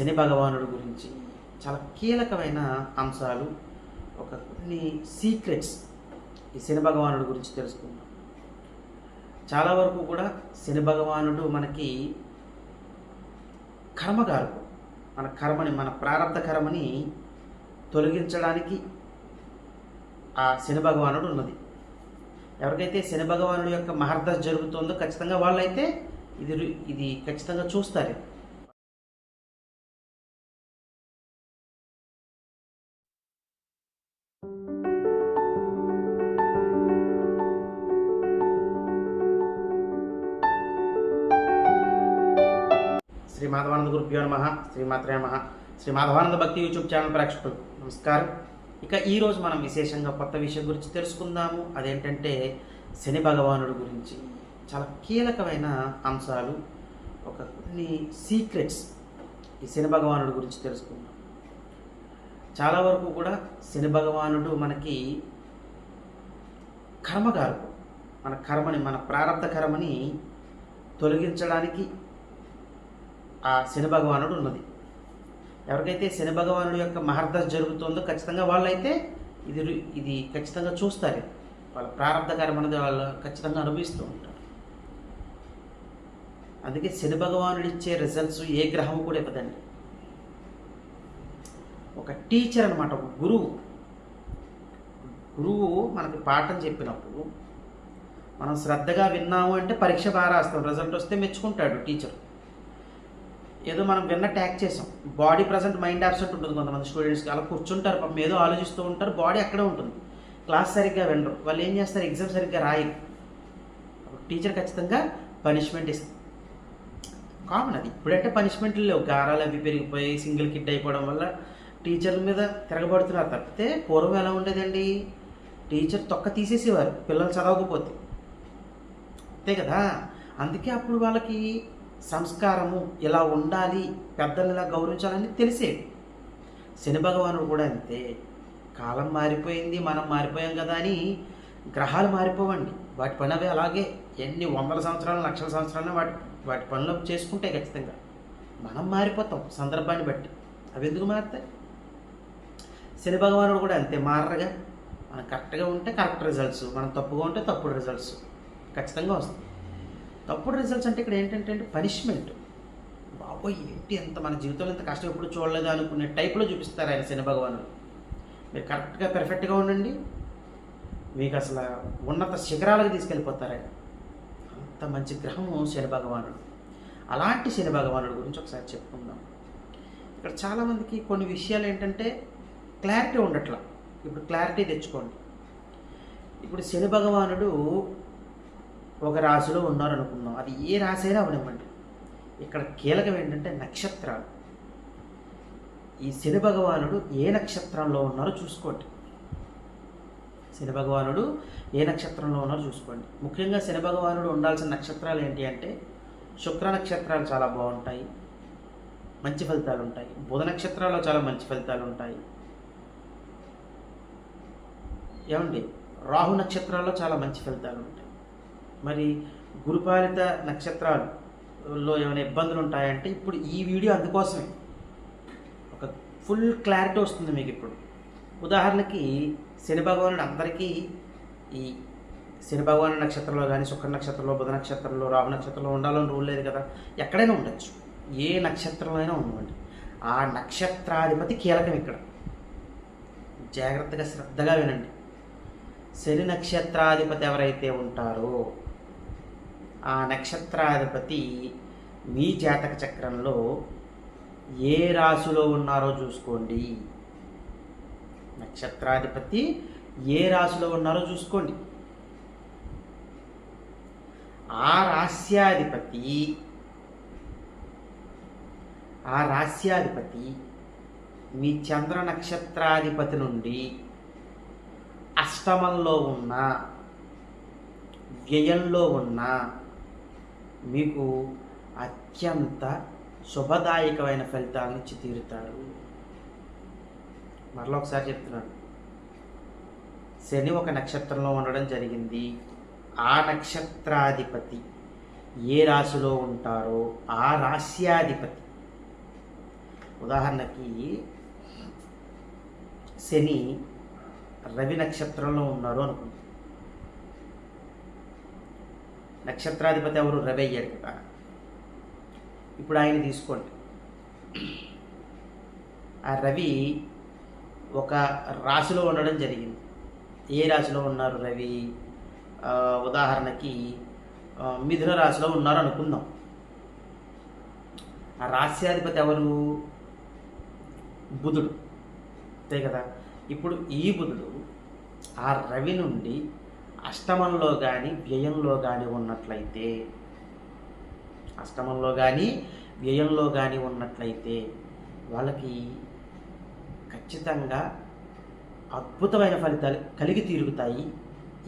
శని భగవానుడు గురించి చాలా కీలకమైన అంశాలు ఒక కొన్ని సీక్రెట్స్ ఈ శని భగవానుడు గురించి తెలుసుకుందాం. చాలా వరకు కూడా శని భగవానుడు మనకి కర్మగారు. మన కర్మని మన ప్రారంభ కర్మని తొలగించడానికి ఆ శని భగవానుడు ఉన్నది. ఎవరికైతే శని భగవానుడు యొక్క మహర్దశ జరుగుతుందో ఖచ్చితంగా వాళ్ళైతే ఇది ఇది ఖచ్చితంగా చూస్తారు. మాధవానంద గురుభ్యో నమ శ్రీ మాత్రే నమ శ్రీ మాధవానంద భక్తి యూట్యూబ్ ఛానల్ ప్రేక్షకులు నమస్కారం. ఇక ఈరోజు మనం విశేషంగా కొత్త విషయం గురించి తెలుసుకుందాము. అదేంటంటే శని భగవానుడు గురించి. చాలా కీలకమైన అంశాలు ఒక కొన్ని సీక్రెట్స్ ఈ శని భగవానుడు గురించి తెలుసుకుందాం. చాలా వరకు కూడా శని భగవానుడు మనకి కర్మగారు. మన కర్మని మన ప్రారంభ కర్మని తొలగించడానికి ఆ శని భగవానుడు ఉన్నది. ఎవరికైతే శని భగవానుడు యొక్క మహర్దశ జరుగుతుందో ఖచ్చితంగా వాళ్ళైతే ఇది ఇది ఖచ్చితంగా చూస్తారు. వాళ్ళ ప్రారంధ అనేది వాళ్ళు ఖచ్చితంగా అనుభవిస్తూ ఉంటారు. అందుకే శని భగవానుడు ఇచ్చే రిజల్ట్స్ ఏ గ్రహం కూడా ఇవ్వదండి. ఒక టీచర్ అనమాట ఒక గురువు. గురువు మనకి పాఠం చెప్పినప్పుడు మనం శ్రద్ధగా విన్నాము అంటే పరీక్ష బాగా రాస్తాం రిజల్ట్ వస్తే మెచ్చుకుంటాడు టీచర్ ఏదో మనం విన్న ట్యాక్ చేసాం. బాడీ ప్రజెంట్ మైండ్ యాబ్సెంట్ ఉంటుంది కొంతమంది స్టూడెంట్స్కి అలా కూర్చుంటారు పాపం ఏదో ఆలోచిస్తూ ఉంటారు బాడీ అక్కడే ఉంటుంది. క్లాస్ సరిగ్గా వినరు. వాళ్ళు ఏం చేస్తారు? ఎగ్జామ్ సరిగ్గా రాయరు. టీచర్ ఖచ్చితంగా పనిష్మెంట్ ఇస్తారు. కామన్ అది. ఇప్పుడంటే పనిష్మెంట్లు లేవు. గారాలు అవి పెరిగిపోయి సింగిల్ కిడ్ అయిపోవడం వల్ల టీచర్ల మీద తిరగబడుతున్నారు తప్పితే పూర్వం ఎలా ఉండేదండి? టీచర్ తొక్క తీసేసేవారు. పిల్లలు చదవకపోతే. అంతే కదా? అందుకే అప్పుడు వాళ్ళకి సంస్కారము ఇలా ఉండాలి పెద్దలు ఇలా గౌరవించాలని తెలిసేది. శని భగవానుడు కూడా అంతే. కాలం మారిపోయింది మనం మారిపోయాం కదా అని గ్రహాలు మారిపోవండి. వాటి పని అవి అలాగే. ఎన్ని వందల సంవత్సరాలు లక్షల సంవత్సరాలు వాటి వాటి పనులు చేసుకుంటాయి ఖచ్చితంగా. మనం మారిపోతాం సందర్భాన్ని బట్టి. అవి ఎందుకు మారుతాయి? శని భగవానుడు కూడా అంతే మారగా మనం కరెక్ట్గా ఉంటే కరెక్ట్ రిజల్ట్స్ మనం తప్పుగా ఉంటే తప్పుడు రిజల్ట్స్ ఖచ్చితంగా వస్తాయి. తప్పుడు రిజల్ట్స్ అంటే ఇక్కడ ఏంటంటే పనిష్మెంట్ బాబోయ్ ఏంటి ఎంత మన జీవితంలో ఇంత కష్టం ఎప్పుడు చూడలేదు అనుకునే టైప్లో చూపిస్తారు ఆయన శని భగవానుడు. మీరు కరెక్ట్గా పెర్ఫెక్ట్గా ఉండండి. మీకు అసలు ఉన్నత శిఖరాలకు తీసుకెళ్ళిపోతారు ఆయన. అంత మంచి గ్రహము శని భగవానుడు. అలాంటి శని భగవానుడు గురించి ఒకసారి చెప్పుకుందాం. ఇక్కడ చాలామందికి కొన్ని విషయాలు ఏంటంటే క్లారిటీ ఉండట్లా. ఇప్పుడు క్లారిటీ తెచ్చుకోండి. ఇప్పుడు శని భగవానుడు ఒక రాశిలో ఉన్నారు అనుకుందాం అది ఏ రాశి అయినా అవనివ్వండి. ఇక్కడ కీలకం ఏంటంటే నక్షత్రాలు. ఈ శని భగవానుడు ఏ నక్షత్రంలో ఉన్నారో చూసుకోండి. శని భగవానుడు ఏ నక్షత్రంలో ఉన్నారో చూసుకోండి. ముఖ్యంగా శని భగవానుడు ఉండాల్సిన నక్షత్రాలు ఏంటి అంటే శుక్ర నక్షత్రాలు చాలా బాగుంటాయి. మంచి ఫలితాలు ఉంటాయి. బుధ నక్షత్రాల్లో చాలా మంచి ఫలితాలు ఉంటాయి. ఏమండి? రాహు నక్షత్రాల్లో చాలా మంచి ఫలితాలు ఉంటాయి. మరి గురుపాలిత నక్షత్రాల్లో ఏమైనా ఇబ్బందులు ఉంటాయంటే ఇప్పుడు ఈ వీడియో అందుకోసమే. ఒక ఫుల్ క్లారిటీ వస్తుంది మీకు ఇప్పుడు. ఉదాహరణకి శని భగవానుడు అందరికీ ఈ శని భగవాను నక్షత్రంలో కానీ శుక్ర నక్షత్రంలో బుధ నక్షత్రంలో రాహు నక్షత్రంలో ఉండాలని రూల్ లేదు కదా. ఎక్కడైనా ఉండొచ్చు. ఏ నక్షత్రంలో అయినా ఉండవండి. ఆ నక్షత్రాధిపతి కీలకం ఇక్కడ. జాగ్రత్తగా శ్రద్ధగా వినండి. శని నక్షత్రాధిపతి ఎవరైతే ఉంటారో ఆ నక్షత్రాధిపతి మీ జాతక చక్రంలో ఏ రాశిలో ఉన్నారో చూసుకోండి. నక్షత్రాధిపతి ఏ రాశిలో ఉన్నారో చూసుకోండి. ఆ రాస్యాధిపతి ఆ రాస్యాధిపతి మీ చంద్ర నక్షత్రాధిపతి నుండి అష్టమంలో ఉన్న వ్యయంలో ఉన్న మీకు అత్యంత శుభదాయకమైన ఫలితాలను ఇచ్చి తీరుతాడు. మరలా ఒకసారి చెప్తున్నాను. శని ఒక నక్షత్రంలో ఉండడం జరిగింది. ఆ నక్షత్రాధిపతి ఏ రాశిలో ఉంటారో ఆ రాశ్యాధిపతి. ఉదాహరణకి శని రవి నక్షత్రంలో ఉన్నారు అనుకుంటాం నక్షత్రాధిపతి ఎవరు? రవి అయ్యారు కదా. ఇప్పుడు ఆయన తీసుకోండి. ఆ రవి ఒక రాశిలో ఉండడం జరిగింది. ఏ రాశిలో ఉన్నారు రవి? ఉదాహరణకి మిథున రాశిలో ఉన్నారు అనుకుందాం. ఆ రాశ్యాధిపతి ఎవరు? బుధుడు. అంతే కదా? ఇప్పుడు ఈ బుధుడు ఆ రవి నుండి అష్టమంలో కానీ వ్యయంలో కానీ ఉన్నట్లయితే అష్టమంలో కానీ వ్యయంలో కానీ ఉన్నట్లయితే వాళ్ళకి ఖచ్చితంగా అద్భుతమైన ఫలితాలు కలిగి తీరుగుతాయి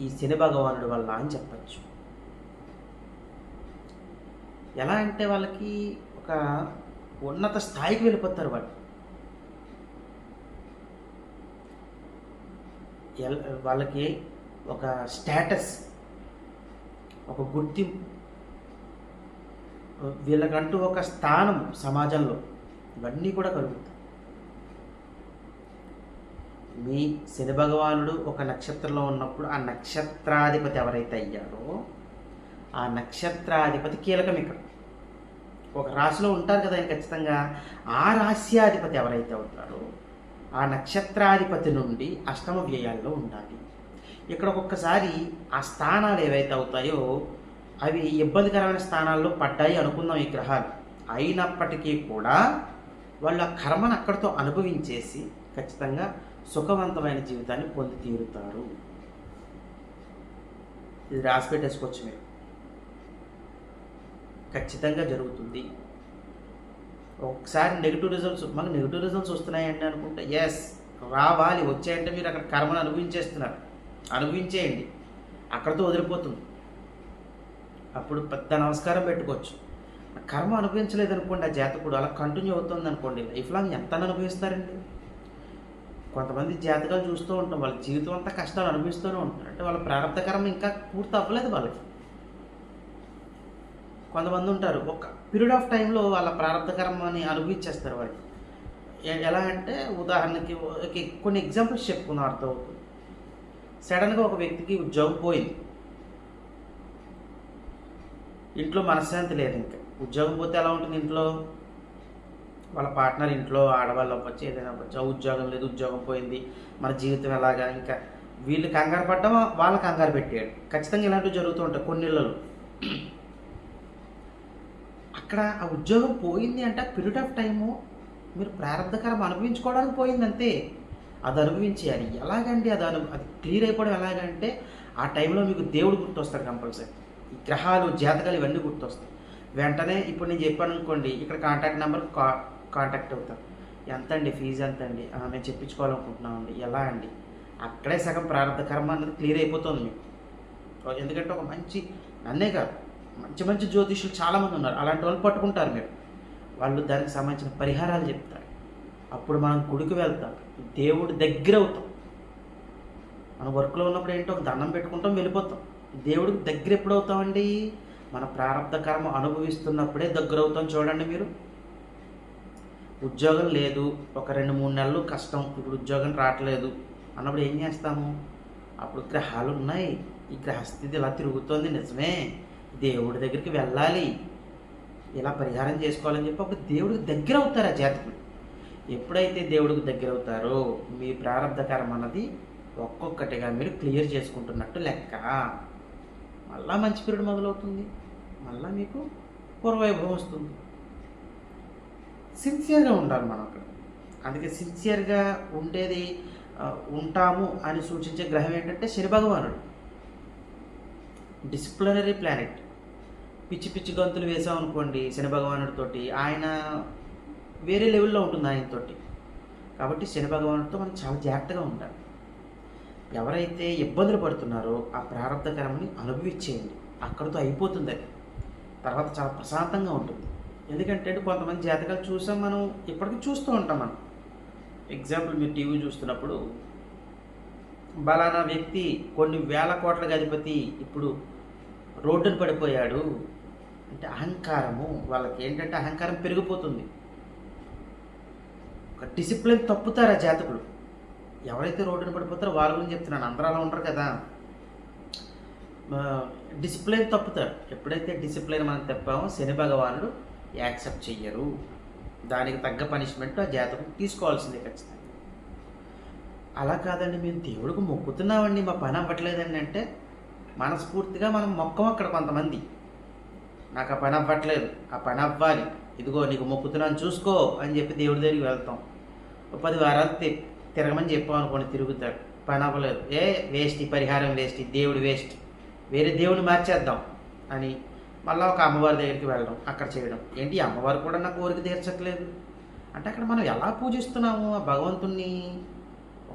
ఈ శని భగవానుడి వల్ల అని చెప్పచ్చు. ఎలా అంటే వాళ్ళకి ఒక ఉన్నత స్థాయికి వెళ్ళిపోతారు వాళ్ళు. వాళ్ళకి ఒక స్టేటస్ ఒక గుర్తింపు. వీళ్ళకంటూ ఒక స్థానం సమాజంలో. ఇవన్నీ కూడా కలుగుతాయి. మీ శని భగవానుడు ఒక నక్షత్రంలో ఉన్నప్పుడు ఆ నక్షత్రాధిపతి ఎవరైతే అయ్యారో ఆ నక్షత్రాధిపతి కీలకం ఇక్కడ. ఒక రాశిలో ఉంటారు కదా ఆయన ఖచ్చితంగా. ఆ రాశ్యాధిపతి ఎవరైతే అవుతారో ఆ నక్షత్రాధిపతి నుండి అష్టమ వ్యయాల్లో ఉండాలి. ఇక్కడ ఒక్కొక్కసారి ఆ స్థానాలు ఏవైతే అవుతాయో అవి ఇబ్బందికరమైన స్థానాల్లో పడ్డాయి అనుకుందాం ఈ గ్రహాలు. అయినప్పటికీ కూడా వాళ్ళు ఆ కర్మను అక్కడితో అనుభవించేసి ఖచ్చితంగా సుఖవంతమైన జీవితాన్ని పొంది తీరుతారు. ఇది రాసి పెట్టేసుకోవచ్చు మీరు. ఖచ్చితంగా జరుగుతుంది. ఒకసారి నెగిటివ్ రిజల్ట్స్ మనకు నెగిటివ్ రిజల్ట్స్ వస్తున్నాయండి అనుకుంటే ఎస్ రావాలి వచ్చాయంటే మీరు అక్కడ కర్మను అనుభవించేస్తున్నారు. అనుభవించేయండి. అక్కడితో వదిలిపోతుంది. అప్పుడు పెద్ద నమస్కారం పెట్టుకోవచ్చు. కర్మ అనుభవించలేదు అనుకోండి ఆ జాతకుడు అలా కంటిన్యూ అవుతుంది అనుకోండి లైఫ్ లాంగ్ ఎంత అనుభవిస్తారండి? కొంతమంది జాతకాలు చూస్తూ ఉంటాం వాళ్ళ జీవితం అంతా కష్టాలు అనుభవిస్తూనే ఉంటారు. అంటే వాళ్ళ ప్రారంభ కర్మ ఇంకా పూర్తి అవ్వలేదు వాళ్ళకి. కొంతమంది ఉంటారు ఒక పీరియడ్ ఆఫ్ టైంలో వాళ్ళ ప్రారంభ కర్మని అనుభవించేస్తారు వాళ్ళు ఎలా అంటే ఉదాహరణకి కొన్ని ఎగ్జాంపుల్స్ చెప్పుకున్న అర్థమవుతుంది. సడన్గా ఒక వ్యక్తికి ఉద్యోగం పోయింది. ఇంట్లో మనశ్శాంతి లేదు ఇంకా. ఉద్యోగం పోతే ఎలా ఉంటుంది ఇంట్లో? వాళ్ళ పార్ట్నర్ ఇంట్లో ఆడవాళ్ళు అవ్వచ్చు ఏదైనా అవ్వచ్చు. ఉద్యోగం లేదు ఉద్యోగం పోయింది. మన జీవితం ఎలాగా? ఇంకా వీళ్ళు కంగారు పడ్డం వాళ్ళ కంగారు పెట్టాడు ఖచ్చితంగా ఇలాంటివి జరుగుతూ ఉంటాయి కొన్ని ఇళ్ళలో అక్కడ ఆ ఉద్యోగం పోయింది అంటే పీరియడ్ ఆఫ్ టైము మీరు ప్రారంభకరం అనుభవించుకోవడానికి పోయింది అంతే అది అనుభవించేయాలి. ఎలాగండి అది అను అది క్లియర్ అయిపోవడం ఎలాగంటే ఆ టైంలో మీకు దేవుడు గుర్తొస్తాడు కంపల్సరీ. ఈ గ్రహాలు జాతకాలు ఇవన్నీ గుర్తొస్తాయి. వెంటనే ఇప్పుడు నేను చెప్పాను అనుకోండి ఇక్కడ కాంటాక్ట్ నెంబర్ కా కాంటాక్ట్ అవుతారు. ఎంత అండి ఫీజు ఎంత అండి "ఆ, మేము చెప్పించుకోవాలనుకుంటున్నామండి. ఎలా అండి? అక్కడే సగం ప్రారంభ కర్మ అన్నది క్లియర్ అయిపోతుంది మీకు. ఎందుకంటే ఒక మంచి నన్నే కాదు మంచి మంచి జ్యోతిషులు చాలామంది ఉన్నారు. అలాంటి వాళ్ళు పట్టుకుంటారు మీరు. వాళ్ళు దానికి సంబంధించిన పరిహారాలు చెప్తారు. అప్పుడు మనం గుడికి వెళ్తాం. దేవుడి దగ్గర అవుతాం. మన వర్క్లో ఉన్నప్పుడు ఏంటో ఒక దండం పెట్టుకుంటాం వెళ్ళిపోతాం. దేవుడికి దగ్గర ఎప్పుడు అవుతామండి? మన ప్రారంభ కర్మ అనుభవిస్తున్నప్పుడే దగ్గర అవుతాం చూడండి మీరు. ఉద్యోగం లేదు ఒక రెండు మూడు నెలలు కష్టం ఇప్పుడు ఉద్యోగం రావట్లేదు అన్నప్పుడు ఏం చేస్తాము? అప్పుడు గ్రహాలు ఉన్నాయి. ఈ గ్రహస్థితి ఇలా తిరుగుతోంది నిజమే. దేవుడి దగ్గరికి వెళ్ళాలి. ఇలా పరిహారం చేసుకోవాలని చెప్పి అప్పుడు దేవుడికి దగ్గర అవుతారు ఆ జాతకులు. ఎప్పుడైతే దేవుడికి దగ్గర అవుతారో మీ ప్రారంభ కర్మ అన్నది ఒక్కొక్కటిగా మీరు క్లియర్ చేసుకుంటున్నట్టు లెక్క. మళ్ళా మంచి పీరియడ్ మొదలవుతుంది. మళ్ళా మీకు పూర్వవైభవం వస్తుంది. సిన్సియర్గా ఉండాలి మనం అక్కడ. అందుకే సిన్సియర్గా ఉండేది ఉంటాము అని సూచించే గ్రహం ఏంటంటే శని భగవానుడు. డిసిప్లినరీ ప్లానెట్ పిచ్చి పిచ్చి గంతులు వేసామనుకోండి శని భగవానుడితోటి ఆయన వేరే లెవెల్లో ఉంటుంది ఆయనతోటి. కాబట్టి శని భగవానుడితో మనం చాలా జాగ్రత్తగా ఉండాలి. ఎవరైతే ఇబ్బందులు పడుతున్నారో ఆ ప్రారంభకరమని అనుభవించేయండి. అక్కడితో అయిపోతుంది. అది తర్వాత చాలా ప్రశాంతంగా ఉంటుంది. ఎందుకంటే కొంతమంది జాతకాలు చూసాం మనం ఇప్పటికీ చూస్తూ ఉంటాం మనం. ఎగ్జాంపుల్ మీరు టీవీ చూస్తున్నప్పుడు బలానా వ్యక్తి కొన్ని వేల కోట్ల అధిపతి ఇప్పుడు రోడ్డును పడిపోయాడు. అంటే అహంకారము వాళ్ళకి ఏంటంటే అహంకారం పెరిగిపోతుంది. ఒక డిసిప్లిన్ తప్పుతారు ఆ జాతకుడు ఎవరైతే రోడ్డున పడిపోతారో వాళ్ళ గురించి చెప్తున్నాను. అందరూ అలా ఉండరు కదా. డిసిప్లిన్ తప్పుతారు. ఎప్పుడైతే డిసిప్లిన్ మనం తప్పామో శని భగవానుడు యాక్సెప్ట్ చెయ్యరు. దానికి తగ్గ పనిష్మెంట్ ఆ జాతకుడు తీసుకోవాల్సిందే ఖచ్చితంగా. అలా కాదండి మేము దేవుడికి మొక్కుతున్నామండి. మా పని అవ్వట్లేదండి అంటే మనస్ఫూర్తిగా మనం మొక్కం అక్కడ కొంతమంది. నాకు ఆ పని అవ్వట్లేదు. ఆ పని అవ్వాలి. ఇదిగో నీకు మొక్కుతున్నాను చూసుకో అని చెప్పి దేవుడి దగ్గరికి వెళ్తాం. పది వారాలు తి- తిరగమని చెప్పాం అనుకోండి తిరుగుతాడు. పని అవ్వలేదు ఏ వేస్ట్ పరిహారం వేస్ట్ దేవుడు వేస్ట్ వేరే దేవుడిని మార్చేద్దాం అని మళ్ళీ ఒక అమ్మవారి దగ్గరికి వెళ్ళడం అక్కడ చేయడం. ఏంటి అమ్మవారు కూడా నా కోరిక తీర్చట్లేదు. అంటే అక్కడ మనం ఎలా పూజిస్తున్నాము ఆ భగవంతుణ్ణి?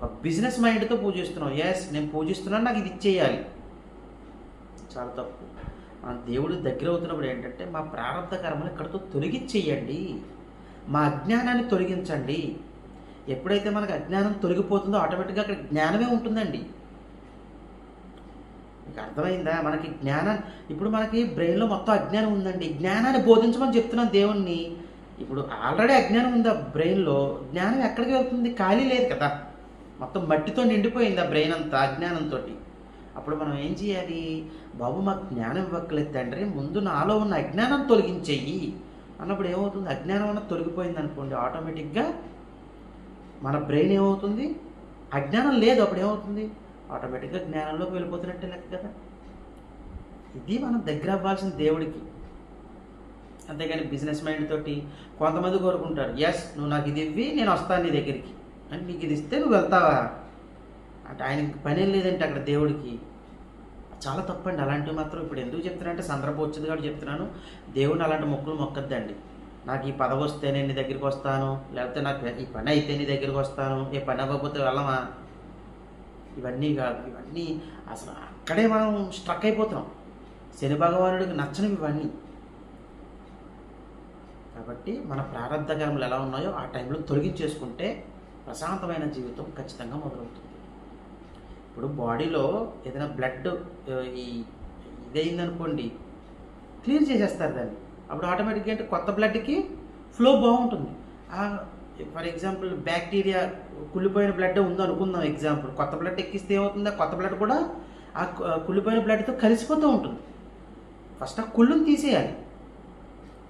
ఒక బిజినెస్ మైండ్తో పూజిస్తున్నాం. ఎస్ నేను పూజిస్తున్నాను నాకు ఇది ఇచ్చేయాలి. చాలా తప్పు. మన దేవుడు దగ్గర అవుతున్నప్పుడు ఏంటంటే మా ప్రారంభ కర్మలు ఇక్కడితో తొలగించేయండి. మా అజ్ఞానాన్ని తొలగించండి. ఎప్పుడైతే మనకు అజ్ఞానం తొలగిపోతుందో ఆటోమేటిక్గా అక్కడ జ్ఞానమే ఉంటుందండి. మీకు అర్థమైందా? మనకి జ్ఞానం ఇప్పుడు మనకి బ్రెయిన్లో మొత్తం అజ్ఞానం ఉందండి. జ్ఞానాన్ని బోధించమని చెప్తున్నాను దేవుణ్ణి. ఇప్పుడు ఆల్రెడీ అజ్ఞానం ఉంది ఆ బ్రెయిన్లో? జ్ఞానం ఎక్కడికి వెళ్తుంది? ఖాళీ లేదు కదా. మొత్తం మట్టితో నిండిపోయింది ఆ బ్రెయిన్ అంతా అజ్ఞానంతో అప్పుడు మనం ఏం చేయాలి? బాబు మాకు జ్ఞానం ఇవ్వక్కలేదు తండ్రి ముందు నాలో ఉన్న అజ్ఞానం తొలగించేయి. అన్నప్పుడు ఏమవుతుంది? అజ్ఞానం అన్న తొలగిపోయింది అనుకోండి ఆటోమేటిక్గా మన బ్రెయిన్ ఏమవుతుంది? అజ్ఞానం లేదు అప్పుడు ఏమవుతుంది? ఆటోమేటిక్గా జ్ఞానంలోకి వెళ్ళిపోతున్నట్టే లెక్క కదా? ఇది మనం దగ్గర అవ్వాల్సిన దేవుడికి. అంతేగాని బిజినెస్ మైండ్ తోటి కొంతమంది కోరుకుంటారు ఎస్ నువ్వు నాకు ఇది ఇవ్వి నేను వస్తాను నీ దగ్గరికి. అంటే నీకు ఇది ఇస్తే నువ్వు వెళ్తావా? అంటే ఆయనకి పని లేదంటే అక్కడ దేవుడికి. చాలా తప్పండి అలాంటివి మాత్రం ఇప్పుడు ఎందుకు చెప్తున్నానంటే సందర్భం వచ్చింది కాబట్టి చెప్తున్నాను. దేవుడిని అలాంటి మొక్కులు మొక్కద్దండి. నాకు ఈ పదవి వస్తే నేను నీ దగ్గరికి వస్తాను లేకపోతే నాకు ఈ పని అయితే నీ దగ్గరికి వస్తాను ఏ పని అవ్వకపోతే వెళ్ళమా? ఇవన్నీ కాదు ఇవన్నీ అసలు అక్కడే మనం స్ట్రక్ అయిపోతున్నాం. శని భగవానుడికి నచ్చనివి ఇవన్నీ. కాబట్టి మన ప్రారంభ కర్మలు ఎలా ఉన్నాయో ఆ టైంలో తొలగించేసుకుంటే ప్రశాంతమైన జీవితం ఖచ్చితంగా మొదలవుతుంది. ఇప్పుడు బాడీలో ఏదైనా బ్లడ్ ఈ ఇదైందనుకోండి క్లియర్ చేసేస్తారు దాన్ని. అప్పుడు ఆటోమేటిక్గా అంటే కొత్త బ్లడ్కి ఫ్లో బాగుంటుంది. ఫర్ ఎగ్జాంపుల్ బ్యాక్టీరియా కుళ్ళిపోయిన బ్లడ్ ఉందనుకుందాం ఎగ్జాంపుల్ కొత్త బ్లడ్ ఎక్కిస్తే ఏమవుతుంది? కొత్త బ్లడ్ కూడా ఆ కుళ్ళిపోయిన బ్లడ్తో కలిసిపోతూ ఉంటుంది. ఫస్ట్ ఆ కుళ్ళుని తీసేయాలి.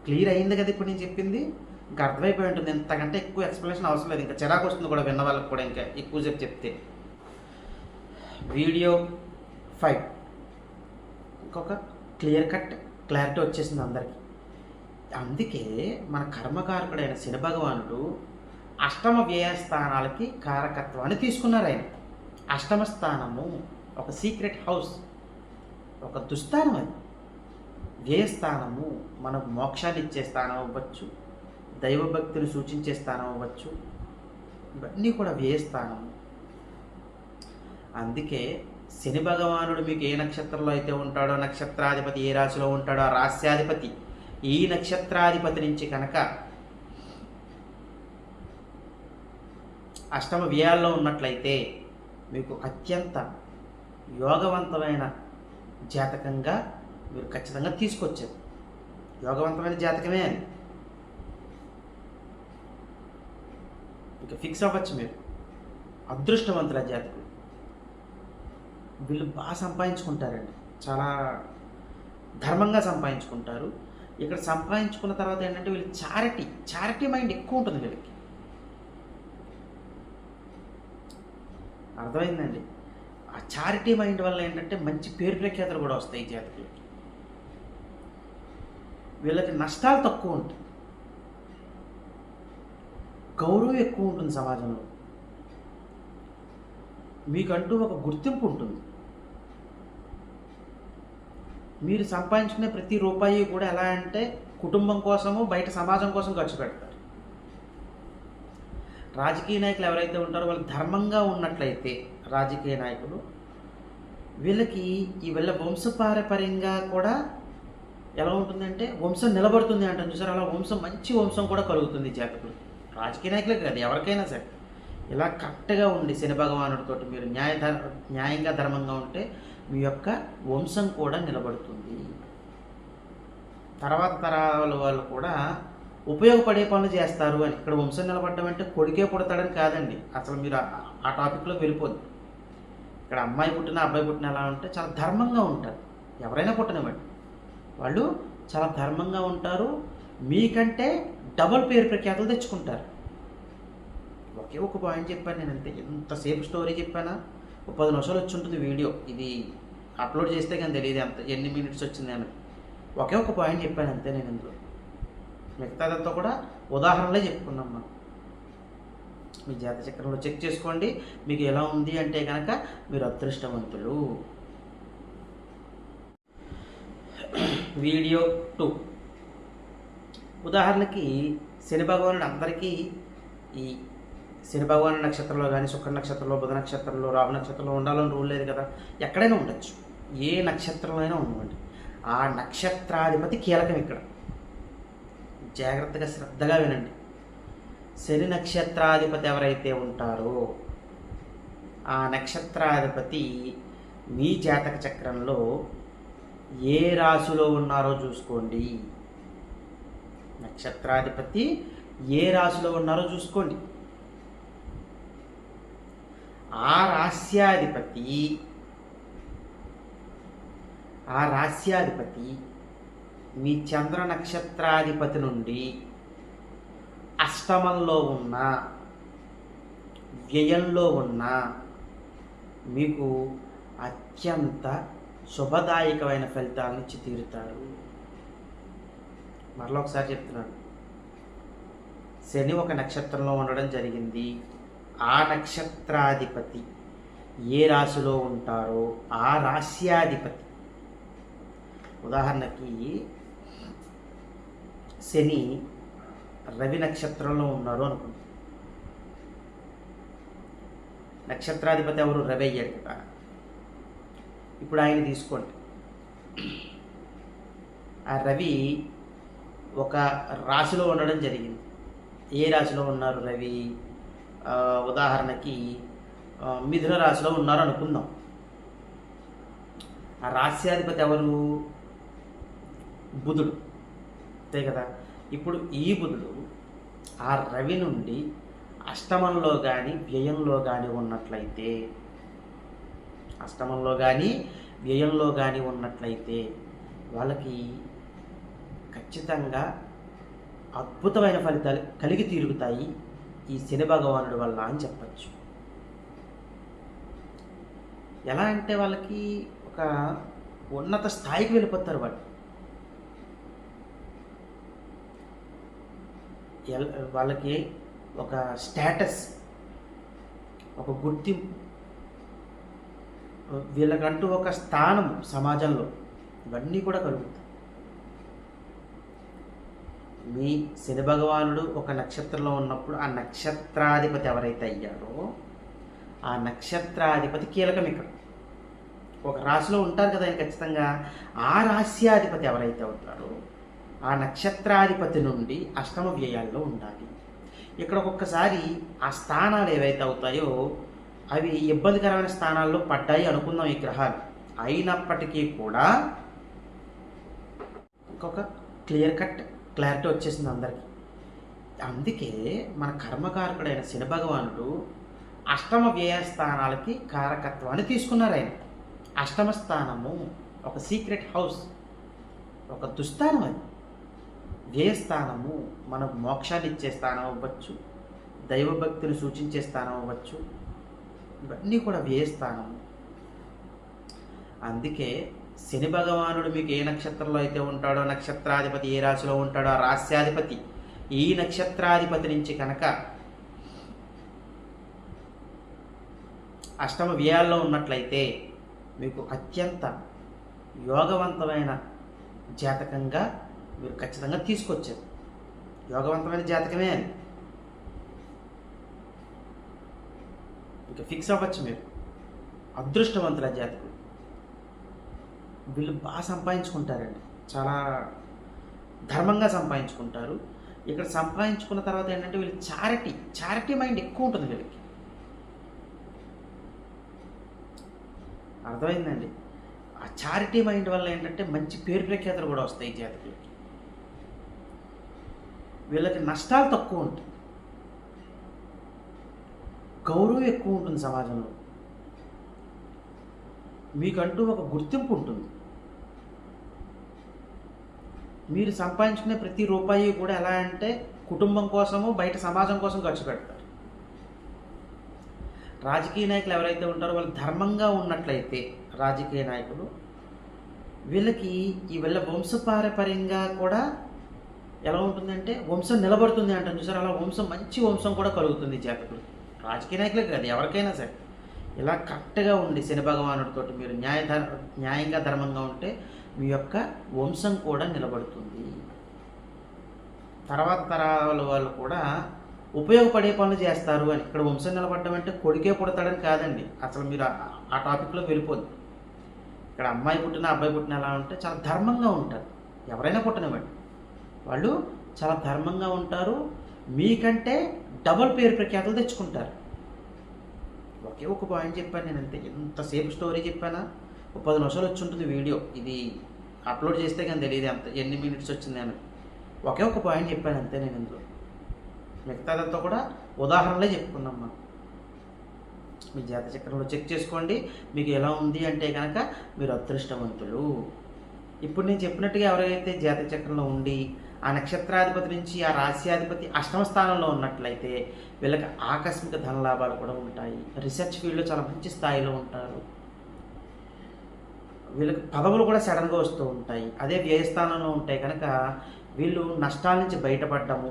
క్లియర్ అయింది కదా ఇప్పుడు నేను చెప్పింది? ఇంకా అర్థమైపోయి ఉంటుంది. ఇంతకంటే ఎక్కువ ఎక్స్ప్లెనేషన్ అవసరం లేదు. ఇంకా చిరాకు వస్తుంది కూడా విన్న వాళ్ళకి కూడా ఇంకా ఎక్కువ సేపు చెప్తే. వీడియో ఫైవ్ ఇంకొక క్లియర్ కట్ క్లారిటీ వచ్చేసింది అందరికీ. అందుకే మన కర్మకారకుడైన శని భగవానుడు అష్టమ వ్యయస్థానాలకి కారకత్వాన్ని తీసుకున్నారు ఆయన అష్టమ స్థానము ఒక సీక్రెట్ హౌస్ ఒక దుస్థానం అది. వ్యయస్థానము మనకు మోక్షాన్ని ఇచ్చే స్థానం అవ్వచ్చు దైవభక్తిని సూచించే స్థానం అవ్వచ్చు ఇవన్నీ కూడా వ్యయస్థానము. అందుకే శని భగవానుడు మీకు ఏ నక్షత్రంలో అయితే ఉంటాడో నక్షత్రాధిపతి ఏ రాశిలో ఉంటాడో ఆ రాస్యాధిపతి ఈ నక్షత్రాధిపతి నుంచి కనుక అష్టమ వ్యయాల్లో ఉన్నట్లయితే మీకు అత్యంత యోగవంతమైన జాతకంగా మీరు ఖచ్చితంగా తీసుకొచ్చారు. యోగవంతమైన జాతకమే అని ఇక ఫిక్స్ అవ్వచ్చు మీరు. అదృష్టవంతుల జాతకులు వీళ్ళు బాగా సంపాదించుకుంటారండి. చాలా ధర్మంగా సంపాదించుకుంటారు. ఇక్కడ సంపాదించుకున్న తర్వాత ఏంటంటే వీళ్ళు చారిటీ చారిటీ మైండ్ ఎక్కువ ఉంటుంది వీళ్ళకి. అర్థమైందండి? ఆ చారిటీ మైండ్ వల్ల ఏంటంటే మంచి పేరు ప్రఖ్యాతలు కూడా వస్తాయి జాతకులకి వీళ్ళకి నష్టాలు తక్కువ ఉంటాయి. గౌరవం ఎక్కువ ఉంటుంది సమాజంలో. మీకంటూ ఒక గుర్తింపు ఉంటుంది. మీరు సంపాదించుకునే ప్రతి రూపాయి కూడా ఎలా అంటే కుటుంబం కోసము బయట సమాజం కోసం ఖర్చు పెడతారు. రాజకీయ నాయకులు ఎవరైతే ఉంటారో వాళ్ళు ధర్మంగా ఉన్నట్లయితే రాజకీయ నాయకులు వీళ్ళకి ఈ వీళ్ళ వంశపారపర్యంగా కూడా ఎలా ఉంటుందంటే వంశం నిలబడుతుంది అంటారు. చూసారు అలా వంశం మంచి వంశం కూడా కలుగుతుంది జాతకులు. రాజకీయ నాయకులే కాదు ఎవరికైనా సరే. ఇలా కరెక్ట్గా ఉండి శని భగవానుడితో మీరు న్యాయ ధర్- న్యాయంగా ధర్మంగా ఉంటే మీ యొక్క వంశం కూడా నిలబడుతుంది. తర్వాత తరాల వాళ్ళు కూడా ఉపయోగపడే పనులు చేస్తారు అని. ఇక్కడ వంశం నిలబడడం అంటే కొడుకే పుడతాడని కాదండి. అసలు మీరు ఆ- టాపిక్లో వెళ్ళిపోద్దు. ఇక్కడ అమ్మాయి పుట్టిన అబ్బాయి పుట్టిన ఎలా ఉంటే చాలా ధర్మంగా ఉంటారు. ఎవరైనా పుట్టనివ్వండి. వాళ్ళు చాలా ధర్మంగా ఉంటారు. మీకంటే డబుల్ పేరు ప్రఖ్యాతులు తెచ్చుకుంటారు. ఒకే ఒక పాయింట్ చెప్పాను నేను అంతే. ఎంతసేపు స్టోరీ చెప్పానా? పది నిమిషాలు వచ్చి ఉంటుంది వీడియో. ఇది అప్లోడ్ చేస్తే కానీ తెలియదు ఎంత ఎన్ని మినిట్స్ వచ్చింది అని. ఒకే ఒక పాయింట్ చెప్పాను అంతే నేను ఇందులో. మిగతాదంతా కూడా ఉదాహరణలే చెప్పుకున్నాం మనం. మీ జాత చక్రంలో చెక్ చేసుకోండి. మీకు ఎలా ఉంది అంటే కనుక మీరు అదృష్టవంతులు. Video two. ఉదాహరణకి శని భగవానుడు అందరికీ ఈ శని భగవాన్ నక్షత్రంలో కానీ శుక్ర నక్షత్రంలో బుధ నక్షత్రంలో రాహు నక్షత్రంలో ఉండాలని రూల్ లేదు కదా. ఎక్కడైనా ఉండొచ్చు. ఏ నక్షత్రంలో అయినా ఉండవండి. ఆ నక్షత్రాధిపతి కీలకం ఇక్కడ. జాగ్రత్తగా శ్రద్ధగా వినండి. శని నక్షత్రాధిపతి ఎవరైతే ఉంటారో ఆ నక్షత్రాధిపతి మీ జాతక చక్రంలో ఏ రాశిలో ఉన్నారో చూసుకోండి. నక్షత్రాధిపతి ఏ రాశిలో ఉన్నారో చూసుకోండి. ఆ రాస్యాధిపతి ఆ రాస్యాధిపతి మీ చంద్ర నక్షత్రాధిపతి నుండి అష్టమంలో ఉన్న వ్యయంలో ఉన్న మీకు అత్యంత శుభదాయకమైన ఫలితాలను ఇచ్చి తీరుతారు. మరలా ఒకసారి చెప్తున్నాను. శని ఒక నక్షత్రంలో ఉండడం జరిగింది. ఆ నక్షత్రాధిపతి ఏ రాశిలో ఉంటారో ఆ రాశ్యాధిపతి. ఉదాహరణకి శని రవి నక్షత్రంలో ఉన్నారు అనుకుంటుంది నక్షత్రాధిపతి ఎవరు? రవి అయ్యాడు కదా. ఇప్పుడు ఆయన తీసుకోండి. ఆ రవి ఒక రాశిలో ఉండడం జరిగింది. ఏ రాశిలో ఉన్నారు రవి? ఉదాహరణకి మిథున రాశిలో ఉన్నారు అనుకుందాం ఆ రాశ్యాధిపతి ఎవరు? బుధుడు. అంతే కదా? ఇప్పుడు ఈ బుధుడు ఆ రవి నుండి అష్టమంలో కానీ వ్యయంలో కానీ ఉన్నట్లయితే అష్టమంలో కానీ వ్యయంలో కానీ ఉన్నట్లయితే వాళ్ళకి ఖచ్చితంగా అద్భుతమైన ఫలితాలు కలిగి తీరుగుతాయి ఈ శని భగవానుడి వల్ల అని చెప్పచ్చు. ఎలా అంటే వాళ్ళకి ఒక ఉన్నత స్థాయికి వెళ్ళిపోతారు వాళ్ళు. వాళ్ళకి ఒక స్టేటస్ ఒక గుర్తింపు వీళ్ళకంటూ ఒక స్థానం సమాజంలో ఇవన్నీ కూడా కలుగుతాయి. మీ శని భగవానుడు ఒక నక్షత్రంలో ఉన్నప్పుడు ఆ నక్షత్రాధిపతి ఎవరైతే అయ్యారో ఆ నక్షత్రాధిపతి కీలకం ఇక్కడ. ఒక రాశిలో ఉంటారు కదా ఆయన ఖచ్చితంగా. ఆ రాశ్యాధిపతి ఎవరైతే అవుతారో ఆ నక్షత్రాధిపతి నుండి అష్టమ వ్యయాల్లో ఉండాలి. ఇక్కడ ఒక్కొక్కసారి ఆ స్థానాలు ఏవైతే అవుతాయో అవి ఇబ్బందికరమైన స్థానాల్లో పడ్డాయి అనుకుందాం ఈ గ్రహాలు. అయినప్పటికీ కూడా ఇంకొక క్లియర్ కట్ క్లారిటీ వచ్చేసింది అందరికీ. అందుకే మన కర్మకారకుడైన శని భగవానుడు అష్టమ వ్యయ స్థానాలకి కారకత్వాన్ని తీసుకున్నారు ఆయన. అష్టమ స్థానము ఒక సీక్రెట్ హౌస్ ఒక దుస్థానం అది. వ్యయస్థానము మనకు మోక్షాన్ని ఇచ్చే స్థానం అవ్వచ్చు దైవభక్తిని సూచించే స్థానం అవ్వచ్చు ఇవన్నీ కూడా వ్యయస్థానము. అందుకే శని భగవానుడు మీకు ఏ నక్షత్రంలో అయితే ఉంటాడో నక్షత్రాధిపతి ఏ రాశిలో ఉంటాడో ఆ రాస్యాధిపతి ఈ నక్షత్రాధిపతి నుంచి కనుక అష్టమ వ్యయాల్లో ఉన్నట్లయితే మీకు అత్యంత యోగవంతమైన జాతకంగా మీరు ఖచ్చితంగా తీసుకొచ్చారు. యోగవంతమైన జాతకమే అది. ఇంకా ఫిక్స్ అవ్వచ్చు మీరు. అదృష్టవంతుల జాతకం. వీళ్ళు బాగా సంపాదించుకుంటారండి. చాలా ధర్మంగా సంపాదించుకుంటారు. ఇక్కడ సంపాదించుకున్న తర్వాత ఏంటంటే వీళ్ళు చారిటీ చారిటీ మైండ్ ఎక్కువ ఉంటుంది వీళ్ళకి. అర్థమైందండి? ఆ చారిటీ మైండ్ వల్ల ఏంటంటే మంచి పేరు ప్రఖ్యాతలు కూడా వస్తాయి ఈ జాతకులకి వీళ్ళకి నష్టాలు తక్కువ ఉంటాయి. గౌరవం ఎక్కువ ఉంటుంది సమాజంలో. మీకంటూ ఒక గుర్తింపు ఉంటుంది. మీరు సంపాదించుకునే ప్రతి రూపాయి కూడా ఎలా అంటే కుటుంబం కోసము బయట సమాజం కోసం ఖర్చు పెడతారు. రాజకీయ నాయకులు ఎవరైతే ఉంటారో వాళ్ళు ధర్మంగా ఉన్నట్లయితే రాజకీయ నాయకులు వీళ్ళకి ఈ వీళ్ళ వంశపారపర్యంగా కూడా ఎలా ఉంటుందంటే వంశం నిలబడుతుంది అంటారు. చూసారు? అలా వంశం మంచి వంశం కూడా కలుగుతుంది జాతకులు రాజకీయ నాయకులే కాదు ఎవరికైనా సరే. ఇలా కరెక్ట్గా ఉండి శని భగవానుడితో మీరు న్యాయ ధర్- న్యాయంగా ధర్మంగా ఉంటే మీ యొక్క వంశం కూడా నిలబడుతుంది. తర్వాత తరాల వాళ్ళు కూడా ఉపయోగపడే పనులు చేస్తారు అని. ఇక్కడ వంశం నిలబడడం అంటే కొడుకే పుడతాడని కాదండి. అసలు మీరు ఆ- టాపిక్లో వెళ్ళిపోదు ఇక్కడ అమ్మాయి పుట్టిన అబ్బాయి పుట్టిన ఎలా ఉంటే చాలా ధర్మంగా ఉంటారు. ఎవరైనా పుట్టనివ్వండి. వాళ్ళు చాలా ధర్మంగా ఉంటారు. మీకంటే డబుల్ పేరు ప్రఖ్యాతలు తెచ్చుకుంటారు. ఒకే ఒక పాయింట్ చెప్పాను నేను అంతే ఎంతసేపు స్టోరీ చెప్పానా? ఒక పది నిమిషాలు వచ్చి ఉంటుంది వీడియో. ఇది అప్లోడ్ చేస్తే కానీ తెలియదు ఎంత ఎన్ని మినిట్స్ వచ్చింది అని. ఒకే ఒక పాయింట్ చెప్పాను అంతే నేను ఇందులో. మిగతాదంతా కూడా ఉదాహరణలే చెప్పుకున్నాం మనం. మీ జాత చక్రంలో చెక్ చేసుకోండి మీకు ఎలా ఉంది అంటే కనుక మీరు అదృష్టవంతులు. ఇప్పుడు నేను చెప్పినట్టుగా ఎవరైతే జాత చక్రంలో ఉండి ఆ నక్షత్రాధిపతి నుంచి ఆ రాశ్యాధిపతి అష్టమ స్థానంలో ఉన్నట్లయితే వీళ్ళకి ఆకస్మిక ధన లాభాలు కూడా ఉంటాయి. రీసెర్చ్ ఫీల్డ్లో చాలా మంచి స్థాయిలో ఉంటారు. వీళ్ళకి పదవులు కూడా సడన్గా వస్తూ ఉంటాయి. అదే వ్యయస్థానంలో ఉంటాయి కనుక వీళ్ళు నష్టాల నుంచి బయటపడడము.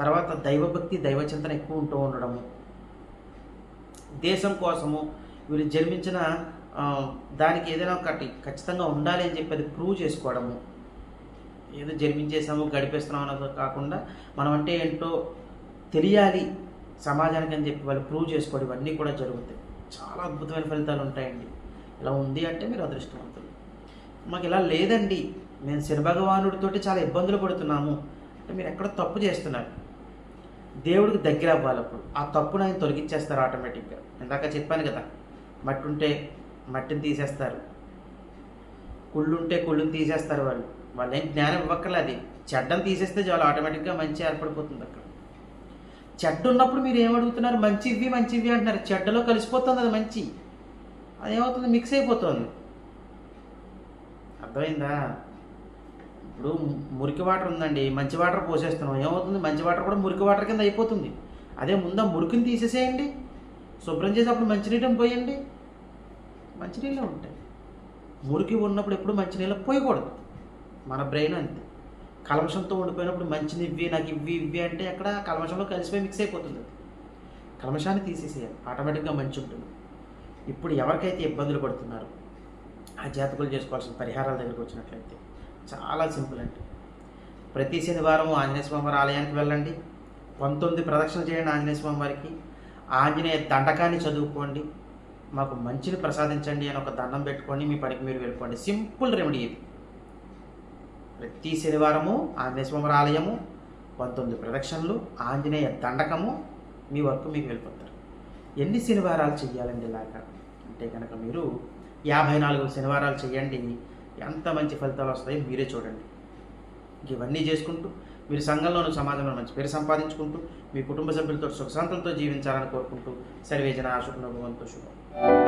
తర్వాత దైవభక్తి దైవచింతన ఎక్కువ ఉంటూ ఉండడము. దేశం కోసము వీళ్ళు జన్మించిన దానికి ఏదైనా ఒకటి ఖచ్చితంగా ఉండాలి అని చెప్పి అది ప్రూవ్ చేసుకోవడము. ఏదో జన్మించేసాము గడిపేస్తున్నాం అన్నది కాకుండా మనం అంటే ఏంటో తెలియాలి సమాజానికి అని చెప్పి వాళ్ళు ప్రూవ్ చేసుకోవడం ఇవన్నీ కూడా జరుగుతాయి. చాలా అద్భుతమైన ఫలితాలు ఉంటాయండి. ఇలా ఉంది అంటే మీరు అదృష్టవంతులు. మాకు ఇలా లేదండి. మేము శని చాలా ఇబ్బందులు పడుతున్నాము. అంటే మీరు ఎక్కడ తప్పు చేస్తున్నారు. దేవుడికి దగ్గర అవ్వాలి అప్పుడు ఆ తప్పును ఆయన తొలగించేస్తారు ఆటోమేటిక్గా. ఇందాక చెప్పాను కదా మట్టి ఉంటే మట్టిని తీసేస్తారు. కుళ్ళు ఉంటే కుళ్ళుని తీసేస్తారు వాళ్ళు. వాళ్ళు ఏం జ్ఞానం ఇవ్వక్కర్లేదు అది. చెడ్డను తీసేస్తే చాలు ఆటోమేటిక్గా మంచి ఏర్పడిపోతుంది అక్కడ. చెడ్డ ఉన్నప్పుడు మీరు ఏమడుగుతున్నారు? మంచివి మంచివి అంటున్నారు. చెడ్డలో కలిసిపోతుంది అది మంచి. అదేమవుతుంది? మిక్స్ అయిపోతుంది. అర్థమైందా? ఇప్పుడు మురికి వాటర్ ఉందండి. మంచి వాటర్ పోసేస్తున్నాం. ఏమవుతుంది? మంచి వాటర్ కూడా మురికి వాటర్ కింద అయిపోతుంది. అదే ముందు మురికిని తీసేసేయండి. శుభ్రం చేసేటప్పుడు మంచినీటిని పోయండి. మంచినీళ్ళే ఉంటాయి. మురికి ఉన్నప్పుడు ఎప్పుడు మంచినీళ్ళు పోయకూడదు. మన బ్రెయిన్ అంతే. కలమషంతో ఉండిపోయినప్పుడు మంచిని ఇవ్వి నాకు ఇవ్వి ఇవ్వి అంటే అక్కడ కలమషంలో కలిసిపోయి మిక్స్ అయిపోతుంది. అది తీసేసేయాలి. ఆటోమేటిక్గా మంచి ఉంటుంది. ఇప్పుడు ఎవరికైతే ఇబ్బందులు పడుతున్నారో ఆ జాతకులు చేసుకోవాల్సిన పరిహారాల దగ్గరికి వచ్చినట్లయితే చాలా సింపుల్ అండి. ప్రతి శనివారం ఆంజనేయ ఆలయానికి వెళ్ళండి. పంతొమ్మిది ప్రదక్షిణలు చేయండి ఆంజనేయస్వామి వారికి. ఆంజనేయ దండకాన్ని చదువుకోండి. మాకు మంచిని ప్రసాదించండి అని ఒక దండం పెట్టుకోండి. మీ పనికి మీరు వెళ్ళిపోండి. సింపుల్ రెమెడీ ఇది. ప్రతి శనివారము ఆంజనేయ ఆలయము పంతొమ్మిది ప్రదక్షిణలు ఆంజనేయ దండకము మీ వర్క్ మీకు వెళ్ళిపోతారు. ఎన్ని శనివారాలు చెయ్యాలండి ఇలాగా? అంటే కనుక మీరు యాభై నాలుగు శనివారాలు చేయండి ఎంత మంచి ఫలితాలు వస్తాయో మీరే చూడండి. ఇవన్నీ చేసుకుంటూ మీరు సంఘంలోను సమాజంలో మంచి పేరు సంపాదించుకుంటూ మీ కుటుంబ సభ్యులతో సుఖశాంతంతో జీవించాలని కోరుకుంటూ సర్వేజన శుభ్రభవంతు శుభం.